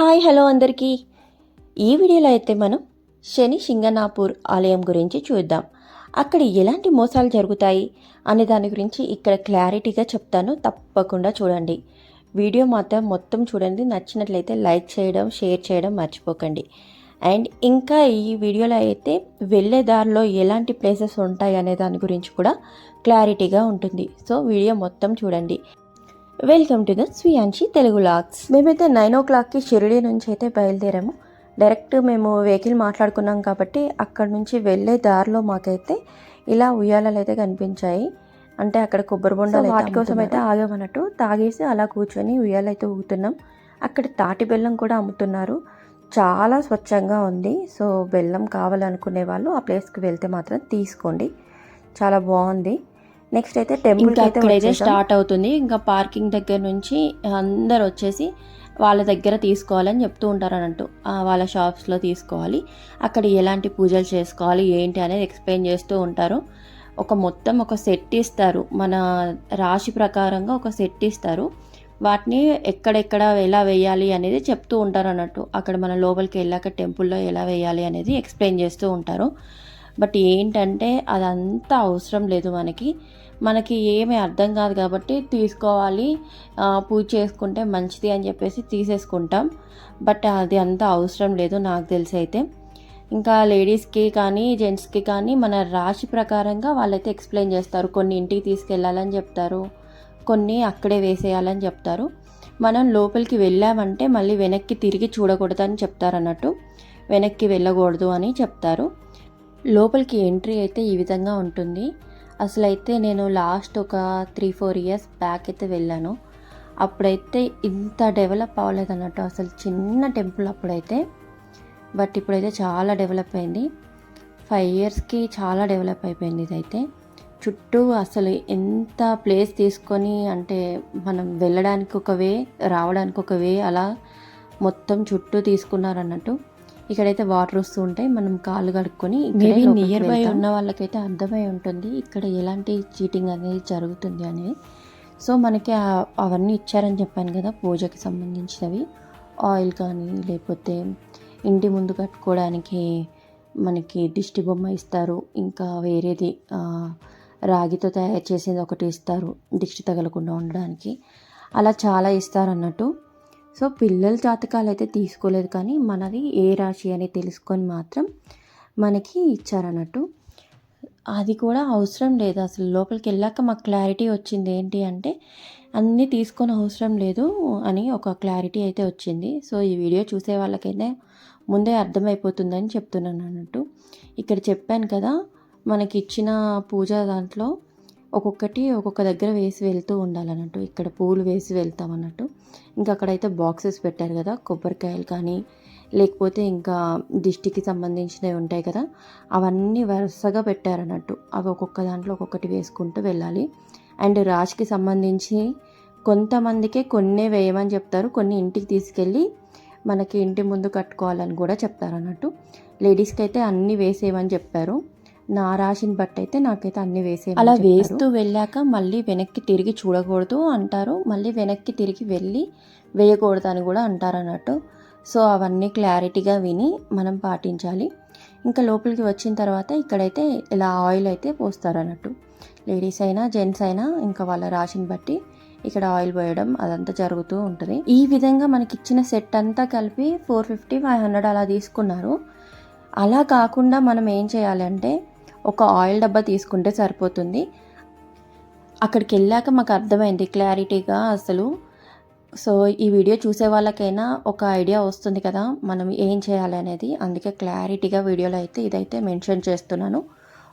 Hi hello అందరికీ. ఈ వీడియోలో అయితే మనం శని సింగనాపూర్ ఆలయం గురించి చూద్దాం. అక్కడ ఎలాంటి మోసాలు జరుగుతాయి అనే దాని గురించి ఇక్కడ క్లారిటీగా చెప్తాను. తప్పకుండా చూడండి. వీడియో మాత్రం మొత్తం చూడండి. నచ్చినట్లయితే లైక్ చేయడం షేర్ చేయడం మర్చిపోకండి. అండ్ ఇంకా ఈ వీడియోలో అయితే వెళ్ళే దారిలో ఎలాంటి ప్లేసెస్ ఉంటాయి అనే దాని గురించి కూడా క్లారిటీగా ఉంటుంది. సో వీడియో మొత్తం చూడండి. Welcome to the Swiyanshi Telugu vlogs మేమైతే నైన్ ఓ క్లాక్కి షిరిడి నుంచి అయితే బయలుదేరాము. డైరెక్ట్ మేము వెహికల్ మాట్లాడుకున్నాం కాబట్టి అక్కడ నుంచి వెళ్ళే దారిలో మాకైతే ఇలా ఉయ్యాలలు అయితే కనిపించాయి. అంటే అక్కడ కొబ్బరి బొండాలు వాటి కోసం అయితే ఆగామన్నట్టు తాగేసి అలా కూర్చొని ఉయ్యాలైతే ఊగుతున్నాం. అక్కడ తాటి బెల్లం కూడా అమ్ముతున్నారు. చాలా స్వచ్ఛంగా ఉంది. సో బెల్లం కావాలనుకునే వాళ్ళు ఆ ప్లేస్కి వెళ్తే మాత్రం తీసుకోండి. చాలా బాగుంది. నెక్స్ట్ అయితే టెంపుల్ అయితే. స్టార్ట్ అవుతుంది. ఇంకా పార్కింగ్ దగ్గర నుంచి అందరు వచ్చేసి వాళ్ళ దగ్గర తీసుకోవాలని చెప్తూ ఉంటారు అన్నట్టు వాళ్ళ షాప్స్లో తీసుకోవాలి. అక్కడ ఎలాంటి పూజలు చేసుకోవాలి ఏంటి అనేది ఎక్స్ప్లెయిన్ చేస్తూ ఉంటారు. ఒక మొత్తం ఒక సెట్ ఇస్తారు. మన రాశి ప్రకారంగా ఒక సెట్ ఇస్తారు. వాటిని ఎక్కడెక్కడ ఎలా వేయాలి అనేది చెప్తూ ఉంటారు అన్నట్టు అక్కడ మన లోపలికి వెళ్ళాక టెంపుల్లో ఎలా వేయాలి అనేది ఎక్స్ప్లెయిన్ చేస్తూ ఉంటారు. బట్ ఏంటంటే అదంతా అవసరం లేదు మనకి. మనకి ఏమీ అర్థం కాదు కాబట్టి తీసుకోవాలి పూజ చేసుకుంటే మంచిది అని చెప్పేసి తీసేసుకుంటాం. బట్ అది అంత అవసరం లేదు నాకు తెలిసి అయితే. ఇంకా లేడీస్కి కానీ జెంట్స్కి కానీ మన రాశి ప్రకారంగా వాళ్ళైతే ఎక్స్ప్లెయిన్ చేస్తారు. కొన్ని ఇంటికి తీసుకెళ్ళాలని చెప్తారు కొన్ని అక్కడే వేసేయాలని చెప్తారు. మనం లోపలికి వెళ్ళామంటే మళ్ళీ వెనక్కి తిరిగి చూడకూడదని చెప్తారు అన్నట్టు వెనక్కి వెళ్ళకూడదు అని చెప్తారు. లోపలికి ఎంట్రీ అయితే ఈ విధంగా ఉంటుంది. అసలు అయితే నేను లాస్ట్ ఒక త్రీ ఫోర్ ఇయర్స్ బ్యాక్ అయితే వెళ్ళాను. అప్పుడైతే ఇంత డెవలప్ అవ్వలేదు అన్నట్టు అసలు చిన్న టెంపుల్ అప్పుడైతే. బట్ ఇప్పుడైతే చాలా డెవలప్ అయింది. ఫైవ్ ఇయర్స్కి చాలా డెవలప్ అయిపోయింది ఇదైతే. చుట్టూ అసలు ఎంత ప్లేస్ తీసుకొని అంటే మనం వెళ్ళడానికి ఒక వే రావడానికి ఒక వే అలా మొత్తం చుట్టూ తీసుకున్నారు అన్నట్టు ఇక్కడైతే వాటర్ వస్తూ ఉంటాయి. మనం కాళ్ళు కడుక్కొని మేబీ నియర్ బై ఉన్న వాళ్ళకైతే అర్థమై ఉంటుంది ఇక్కడ ఎలాంటి చీటింగ్ అనేది జరుగుతుంది అనేది. సో మనకి అవన్నీ ఇచ్చారని చెప్పాను కదా పూజకి సంబంధించినవి. ఆయిల్ కానీ లేకపోతే ఇంటి ముందు కట్టుకోవడానికి మనకి దిష్టి బొమ్మ ఇస్తారు. ఇంకా వేరేది రాగితో తయారు చేసేది ఒకటి ఇస్తారు దిష్టి తగలకుండా ఉండడానికి. అలా చాలా ఇస్తారు అన్నట్టు సో పిల్లల జాతకాలు అయితే తీసుకోలేదు కానీ మనది ఏ రాశి అని తెలుసుకొని మాత్రం మనకి ఇచ్చారన్నట్టు. అది కూడా అవసరం లేదు అసలు. లోపలికి వెళ్ళాక మాకు క్లారిటీ వచ్చింది ఏంటి అంటే అన్నీ తీసుకొని అవసరం లేదు అని ఒక క్లారిటీ అయితే వచ్చింది. సో ఈ వీడియో చూసే వాళ్ళకైతే ముందే అర్థమైపోతుందని చెప్తున్నాను అన్నట్టు. ఇక్కడ చెప్పాను కదా మనకి ఇచ్చిన పూజ దాంట్లో ఒక్కొక్కటి ఒక్కొక్క దగ్గర వేసి వెళ్తూ ఉండాలన్నట్టు ఇక్కడ పూలు వేసి వెళ్తాం అన్నట్టు. ఇంకా అక్కడైతే బాక్సెస్ పెట్టారు కదా కొబ్బరికాయలు కానీ లేకపోతే ఇంకా దిష్టికి సంబంధించినవి ఉంటాయి కదా అవన్నీ వరుసగా పెట్టారన్నట్టు. అవి ఒక్కొక్క దాంట్లో ఒక్కొక్కటి వేసుకుంటూ వెళ్ళాలి. అండ్ రాజ్కి సంబంధించి కొంతమందికే కొన్నే వేయమని చెప్తారు. కొన్ని ఇంటికి తీసుకెళ్ళి మనకి ఇంటి ముందు కట్టుకోవాలని కూడా చెప్తారు అన్నట్టు లేడీస్కి అయితే అన్నీ వేసేయమని చెప్పారు. నా రాశిని బట్టి అయితే నాకైతే అన్ని వేసే అలా వేస్తూ వెళ్ళాక మళ్ళీ వెనక్కి తిరిగి చూడకూడదు అంటారు. మళ్ళీ వెనక్కి తిరిగి వెళ్ళి వేయకూడదు అని కూడా అంటారు అన్నట్టు. సో అవన్నీ క్లారిటీగా విని మనం పాటించాలి. ఇంకా లోపలికి వచ్చిన తర్వాత ఇక్కడైతే ఇలా ఆయిల్ అయితే పోస్తారు అన్నట్టు. లేడీస్ అయినా జెంట్స్ అయినా ఇంకా వాళ్ళ రాశిని బట్టి ఇక్కడ ఆయిల్ పోయడం అదంతా జరుగుతూ ఉంటుంది. ఈ విధంగా మనకి ఇచ్చిన సెట్ అంతా కలిపి ఫోర్ ఫిఫ్టీ ఫైవ్ హండ్రెడ్ అలా తీసుకున్నారు. అలా కాకుండా మనం ఏం చేయాలంటే ఒక ఆయిల్ డబ్బా తీసుకుంటే సరిపోతుంది. అక్కడికి వెళ్ళాక మాకు అర్థమైంది క్లారిటీగా అసలు. సో ఈ వీడియో చూసే వాళ్ళకైనా ఒక ఐడియా వస్తుంది కదా మనం ఏం చేయాలి అనేది. అందుకే క్లారిటీగా వీడియోలో అయితే ఇదైతే మెన్షన్ చేస్తున్నాను.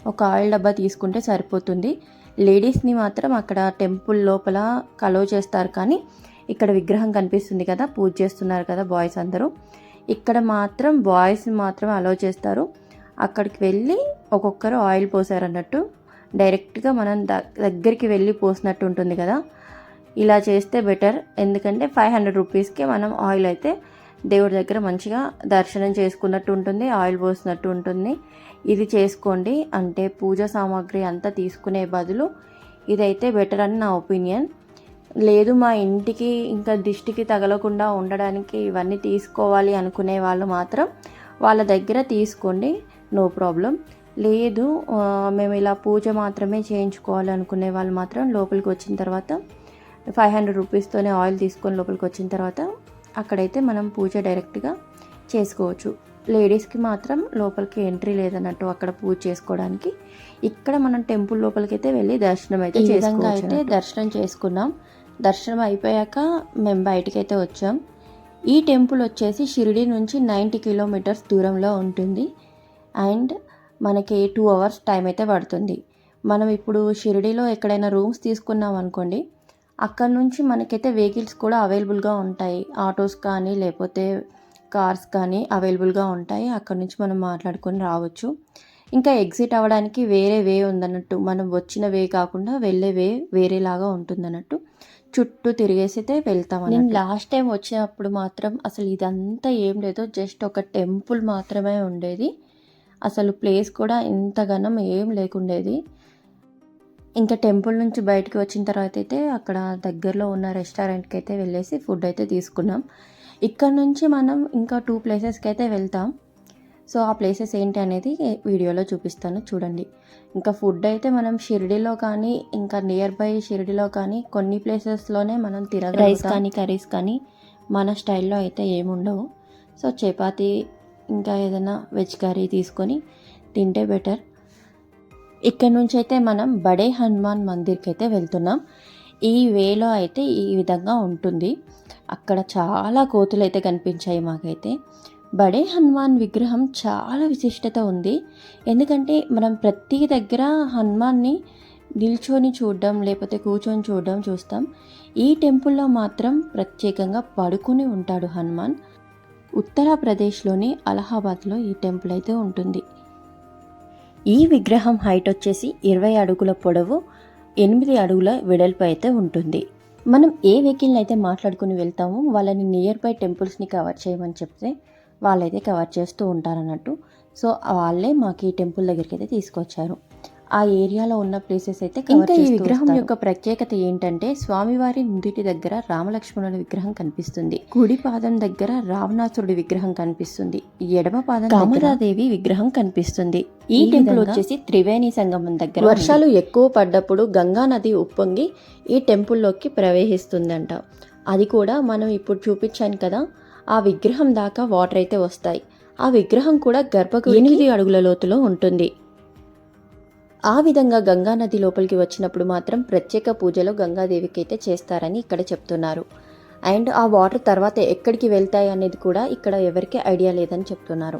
ఒక ఆయిల్ డబ్బా తీసుకుంటే సరిపోతుంది. లేడీస్ని మాత్రం అక్కడ టెంపుల్ లోపల కలో చేస్తారు కానీ ఇక్కడ విగ్రహం కనిపిస్తుంది కదా పూజ చేస్తున్నారు కదా బాయ్స్ అందరూ. ఇక్కడ మాత్రం బాయ్స్ని మాత్రం అలో చేస్తారు. అక్కడికి వెళ్ళి ఒక్కొక్కరు ఆయిల్ పోసారన్నట్టు డైరెక్ట్గా మనం ద- దగ్గరికి వెళ్ళి పోసినట్టు ఉంటుంది కదా. ఇలా చేస్తే బెటర్. ఎందుకంటే ఫైవ్ హండ్రెడ్ రూపీస్కి మనం ఆయిల్ అయితే దేవుడి దగ్గర మంచిగా దర్శనం చేసుకున్నట్టు ఉంటుంది ఆయిల్ పోసినట్టు ఉంటుంది. ఇది చేసుకోండి అంటే పూజ సామాగ్రి అంతా తీసుకునే బదులు ఇదైతే బెటర్ అని నా ఒపీనియన్. లేదు మా ఇంటికి ఇంకా దిష్టికి తగలకుండా ఉండడానికి ఇవన్నీ తీసుకోవాలి అనుకునే వాళ్ళు మాత్రం వాళ్ళ దగ్గర తీసుకోండి నో ప్రాబ్లం. లేదు మేము ఇలా పూజ మాత్రమే చేయించుకోవాలి అనుకునే వాళ్ళు మాత్రం లోపలికి వచ్చిన తర్వాత ఫైవ్ హండ్రెడ్ రూపీస్తోనే ఆయిల్ తీసుకొని లోపలికి వచ్చిన తర్వాత అక్కడైతే మనం పూజ డైరెక్ట్గా చేసుకోవచ్చు. లేడీస్కి మాత్రం లోపలికి ఎంట్రీ లేదన్నట్టు అక్కడ పూజ చేసుకోవడానికి. ఇక్కడ మనం టెంపుల్ లోపలికి అయితే వెళ్ళి దర్శనం అయితే విధంగా అయితే. దర్శనం చేసుకున్నాం. దర్శనం అయిపోయాక మేము బయటికి అయితే వచ్చాం. ఈ టెంపుల్ వచ్చేసి షిరిడి నుంచి నైంటీ కిలోమీటర్స్ దూరంలో ఉంటుంది. అండ్ మనకి టూ అవర్స్ టైం అయితే పడుతుంది. మనం ఇప్పుడు షిరిడిలో ఎక్కడైనా రూమ్స్ తీసుకున్నాం అనుకోండి అక్కడ నుంచి మనకైతే వెహికల్స్ కూడా అవైలబుల్గా ఉంటాయి. ఆటోస్ కానీ లేకపోతే కార్స్ కానీ అవైలబుల్గా ఉంటాయి. అక్కడ నుంచి మనం మాట్లాడుకొని రావచ్చు. ఇంకా ఎగ్జిట్ అవ్వడానికి వేరే వే ఉందన్నట్టు మనం వచ్చిన వే కాకుండా వెళ్ళే వే వేరేలాగా ఉంటుందన్నట్టు చుట్టూ తిరిగేసి అయితే వెళ్తాం నేను లాస్ట్ టైం వచ్చినప్పుడు మాత్రం అసలు ఇదంతా ఏం లేదు జస్ట్ ఒక టెంపుల్ మాత్రమే ఉండేది. అసలు ప్లేస్ కూడా ఇంతగానం ఏం లేకుండేది. ఇంకా టెంపుల్ నుంచి బయటకు వచ్చిన తర్వాత అయితే అక్కడ దగ్గరలో ఉన్న రెస్టారెంట్కి అయితే వెళ్ళేసి ఫుడ్ అయితే తీసుకున్నాం. ఇక్కడ నుంచి మనం ఇంకా టూ ప్లేసెస్కి అయితే వెళ్తాం. సో ఆ ప్లేసెస్ ఏంటి అనేది వీడియోలో చూపిస్తాను చూడండి. ఇంకా ఫుడ్ అయితే మనం షిరిడిలో కానీ ఇంకా నియర్ బై షిరిడిలో కానీ కొన్ని ప్లేసెస్లోనే మనం తిరగ రైస్ కానీ కర్రీస్ కానీ మన స్టైల్లో అయితే ఏముండవు. సో చపాతీ ఇంకా ఏదైనా వెజ్ కర్రీ తీసుకొని తింటే బెటర్. ఇక్కడ నుంచి అయితే మనం బడే హనుమాన్ మందిర్కి అయితే వెళ్తున్నాం. ఈ వేలో అయితే ఈ విధంగా ఉంటుంది. అక్కడ చాలా కోతులు అయితే కనిపించాయి మాకైతే. బడే హనుమాన్ విగ్రహం చాలా విశిష్టత ఉంది. ఎందుకంటే మనం ప్రతి దగ్గర హనుమాన్ని నిల్చొని చూడడం లేకపోతే కూర్చొని చూడడం చూస్తాం. ఈ టెంపుల్లో మాత్రం ప్రత్యేకంగా పడుకుని ఉంటాడు హనుమాన్. ఉత్తరప్రదేశ్లోని అలహాబాద్లో ఈ టెంపుల్ అయితే ఉంటుంది. ఈ విగ్రహం హైట్ వచ్చేసి ఇరవై అడుగుల పొడవు ఎనిమిది అడుగుల వెడల్పు అయితే ఉంటుంది. మనం ఏ వెహికల్ని అయితే మాట్లాడుకుని వెళ్తామో వాళ్ళని నియర్ బై టెంపుల్స్ని కవర్ చేయమని చెప్తే వాళ్ళైతే కవర్ చేస్తూ ఉంటారన్నట్టు. సో వాళ్ళే మాకు ఈ టెంపుల్ దగ్గరికి అయితే తీసుకొచ్చారు. ఆ ఏరియాలో ఉన్న ప్లేసెస్ అయితే ఇంకా ఈ విగ్రహం యొక్క ప్రత్యేకత ఏంటంటే స్వామివారి నుదిటి దగ్గర రామలక్ష్మణుల విగ్రహం కనిపిస్తుంది. కుడి పాదం దగ్గర రావణాసురుడి విగ్రహం కనిపిస్తుంది. ఎడమ పాదం కామరాదేవి విగ్రహం కనిపిస్తుంది. ఈ టెంపుల్ వచ్చేసి త్రివేణి సంగమం దగ్గర వర్షాలు ఎక్కువ పడ్డప్పుడు గంగా నది ఉప్పొంగి ఈ టెంపుల్లోకి ప్రవేశిస్తుందంట. అది కూడా మనం ఇప్పుడు చూపించాను కదా ఆ విగ్రహం దాకా వాటర్ అయితే వస్తాయి. ఆ విగ్రహం కూడా గర్భగుడి ఎనిమిది అడుగుల లోతులో ఉంటుంది. ఆ విధంగా గంగా నది లోపలికి వచ్చినప్పుడు మాత్రం ప్రత్యేక పూజలు గంగాదేవికి అయితే చేస్తారని ఇక్కడ చెప్తున్నారు. అండ్ ఆ వాటర్ తర్వాత ఎక్కడికి వెళ్తాయి అనేది కూడా ఇక్కడ ఎవరికి ఐడియా లేదని చెప్తున్నారు.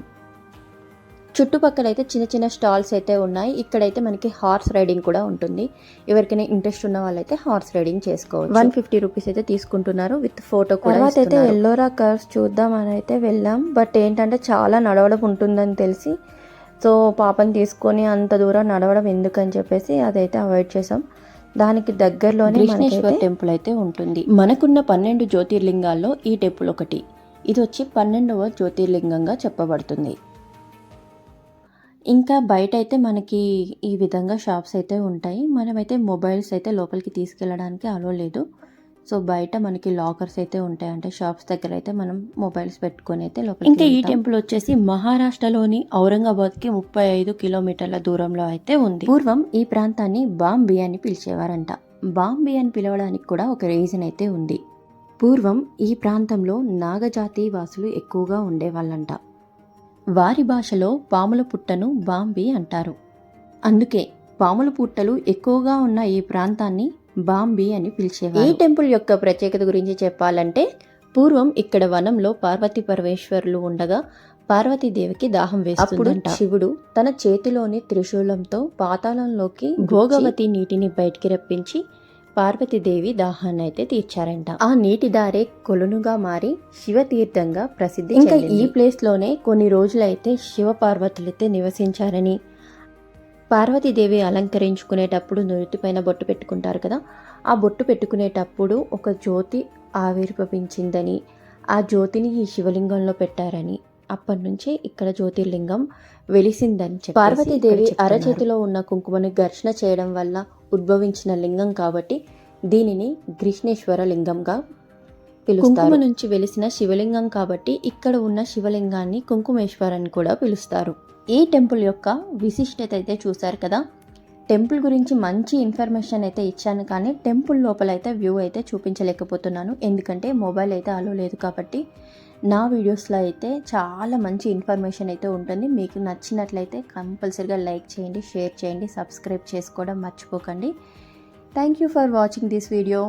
చుట్టుపక్కల అయితే చిన్న చిన్న స్టాల్స్ అయితే ఉన్నాయి. ఇక్కడైతే మనకి హార్స్ రైడింగ్ కూడా ఉంటుంది. ఎవరికైనా ఇంట్రెస్ట్ ఉన్న వాళ్ళైతే హార్స్ రైడింగ్ చేసుకోవచ్చు. వన్ ఫిఫ్టీ రూపీస్ అయితే తీసుకుంటున్నారు విత్ ఫోటో తర్వాత అయితే ఎల్లోరా కర్స్ చూద్దాం అని అయితే వెళ్ళాం. బట్ ఏంటంటే చాలా నడవడం ఉంటుందని తెలిసి సో పాపని తీసుకొని అంత దూరం నడవడం ఎందుకని చెప్పేసి అదైతే అవాయిడ్ చేసాం దానికి దగ్గరలోనే కృష్ణేశ్వర్ టెంపుల్ అయితే ఉంటుంది. మనకున్న పన్నెండు జ్యోతిర్లింగాల్లో ఈ టెంపుల్ ఒకటి. ఇది వచ్చి పన్నెండవ జ్యోతిర్లింగంగా చెప్పబడుతుంది. ఇంకా బయట అయితే మనకి ఈ విధంగా షాప్స్ అయితే ఉంటాయి. మనమైతే మొబైల్స్ అయితే లోపలికి తీసుకెళ్ళడానికి అలో లేదు. సో బయట మనకి లాకర్స్ అయితే ఉంటాయి. అంటే షాప్స్ దగ్గర అయితే మనం మొబైల్స్ పెట్టుకొని అయితే లోపల ఇంకా ఈ టెంపుల్ వచ్చేసి మహారాష్ట్రలోని ఔరంగాబాద్కి ముప్పై ఐదు కిలోమీటర్ల దూరంలో అయితే ఉంది. పూర్వం ఈ ప్రాంతాన్ని బాంబి అని పిలిచేవారంట. బాంబి అని పిలవడానికి కూడా ఒక రీజన్ అయితే ఉంది. పూర్వం ఈ ప్రాంతంలో నాగజాతి వాసులు ఎక్కువగా ఉండేవాళ్ళంట. వారి భాషలో పాముల పుట్టను బాంబి అంటారు. అందుకే పాముల పుట్టలు ఎక్కువగా ఉన్న ఈ ప్రాంతాన్ని బాంబి అని పిలిచేవారు. ఈ టెంపుల్ యొక్క ప్రత్యేకత గురించి చెప్పాలంటే పూర్వం ఇక్కడ వనంలో పార్వతీ పరమేశ్వరులు ఉండగా పార్వతీదేవికి దాహం వేస్తుందంట. శివుడు తన చేతిలోని త్రిశూలంతో పాతాళంలోకి భోగవతి నీటిని బయటికి రప్పించి పార్వతీదేవి దాహాన్ని అయితే తీర్చారంట. ఆ నీటి దారే కొలునుగా మారి శివతీర్థంగా ప్రసిద్ధి ఇంకా ఈ ప్లేస్లోనే కొన్ని రోజులైతే శివ పార్వతులైతే నివసించారని పార్వతీదేవి అలంకరించుకునేటప్పుడు నురిటిపైన బొట్టు పెట్టుకుంటారు కదా? ఆ బొట్టు పెట్టుకునేటప్పుడు ఒక జ్యోతి ఆవిర్భవించిందని ఆ జ్యోతిని ఈ శివలింగంలో పెట్టారని అప్పటి నుంచి ఇక్కడ జ్యోతిర్లింగం వెలిసిందని చెప్పి పార్వతీదేవి అరచేతిలో ఉన్న కుంకుమను ఘర్షణ చేయడం వల్ల ఉద్భవించిన లింగం కాబట్టి దీనిని గ్రీష్ణేశ్వర లింగంగా పిలుస్తారు. కుంకుమ నుంచి వెలిసిన శివలింగం కాబట్టి ఇక్కడ ఉన్న శివలింగాన్ని కుంకుమేశ్వర్ అని కూడా పిలుస్తారు. ఈ టెంపుల్ యొక్క విశిష్టత అయితే చూశారు కదా. టెంపుల్ గురించి మంచి ఇన్ఫర్మేషన్ అయితే ఇచ్చాను కానీ టెంపుల్ లోపల అయితే వ్యూ అయితే చూపించలేకపోతున్నాను. ఎందుకంటే మొబైల్ అయితే అలో లేదు కాబట్టి నా వీడియోస్లో అయితే చాలా మంచి ఇన్ఫర్మేషన్ అయితే ఉంటుంది. మీకు నచ్చినట్లయితే కంపల్సరీగా లైక్ చేయండి షేర్ చేయండి సబ్స్క్రైబ్ చేసుకోవడం మర్చిపోకండి. Thank you for watching this video.